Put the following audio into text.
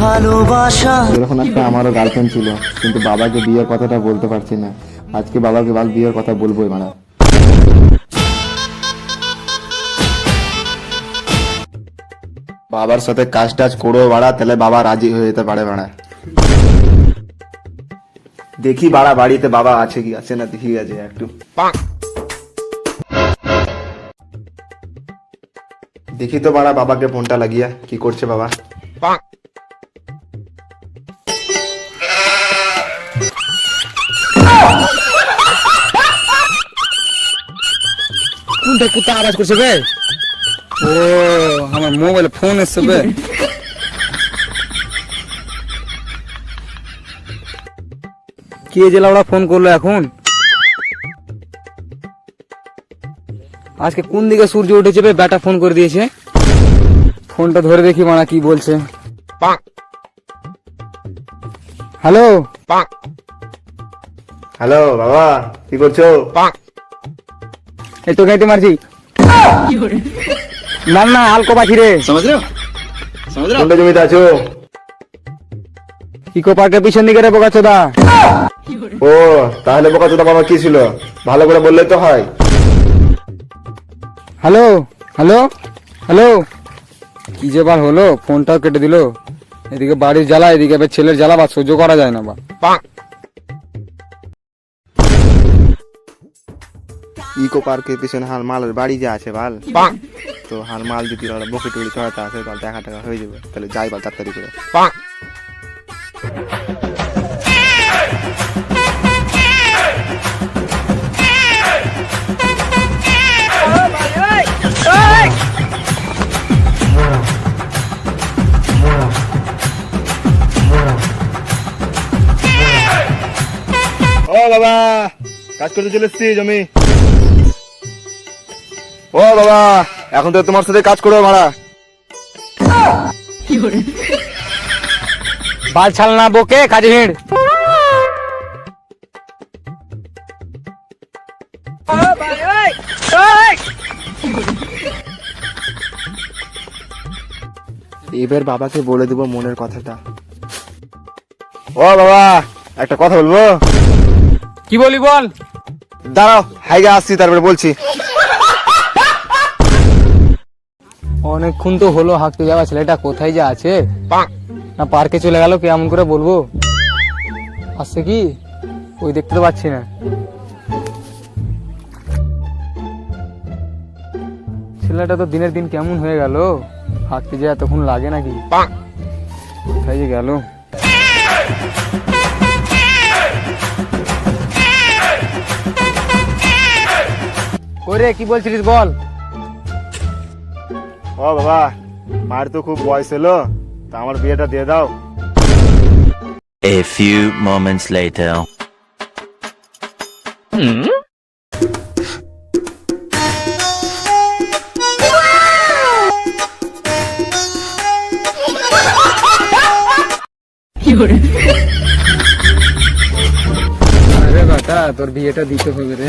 ভালোবাসা। এরকম একটা আমারও গার্লফ্রেন্ড ছিল কিন্তু বাবাকে বিয়ের কথাটা বলতে পারছি না। আজকে বাবাকে বাল বিয়ের কথা বলবোই মারা বাবার সাথে কাজ টাজ করো বাড়া তাহলে বাবা রাজি হয়ে যেতে পারে বাড়া দেখি বাড়া বাড়িতে বাবা আছে কি আছে না দেখি আছে একটু। দেখি তো বাড়া বাবাকে ফোনটা লাগিয়া কি করছে বাবা? কোনটা কুত্তা আওয়াজ করছে বে? ও আমার মোবাইলে ফোন এসছে বে। কে যে লাউড়া ফোন করল এখন? আজকে কোন দিকে সূর্য উঠেছে বে? ব্যাটা ফোন করে দিয়েছে। ফোনটা ধরে দেখি মানা কি বলছে। হ্যালো? হ্যালো বাবা কি করছ? এই তো গাইতে মারছি। না না আলকো পাখি রে। কোনটা জমিতে আছো। ইকো পার্কের পিছন দিকে রে বোকা চোদা। ও তাহলে বোকা চোদা বাবা কি ছিল? ভালো করে বললে তো হয়। Hello hello hello. কি যে বার হলো ফোনটাও কেটে দিল। এদিকে বাড়ির জ্বালা এদিকে এবার ছেলের জ্বালা বা সহ্য করা যায় না বা। ইকো পার্কের পিছনে হাল মালের বাড়ি যে আছে ভালো তো হাল মাল যদি ওরা বকে টুড়ি চড়াতে আসে তাহলে দেখা টাকা হয়ে যাবে। তাহলে যাই বাল তাড়াতাড়ি করে। ও বাবা কাজ করতে চলে এসছি জমি। ও বাবা এখন তো তোমার সাথে কাজ করো মারা বাল ছাল না বকে কাজে ভিড়। এবার বাবাকে বলে দেবো মনের কথাটা। ও বাবা একটা কথা বলব? কি বলি বল? দাঁড়াও হাইগা আসছি তারপরে বলছি। অনেকক্ষণ তো হলো হাঁকতে যাওয়া ছেলেটা কোথায় যে আছে? না পার্কে চলে গেল কেমন করে বলব? আসছে কি? ওই দেখতে তো পাচ্ছি না। ছেলেটা তো দিনের দিন কেমন হয়ে গেল? হাঁকতে যায় তখন লাগে নাকি? কোথায় যে গেল? ওরে কি বলছিলিস বল? ও বাবা মায়ের তো খুব বয়স হলো তা আমার বিয়েটা দিয়ে দাও। A few moments later. আরে বাটা তোর বিয়েটা দিতে হবে রে।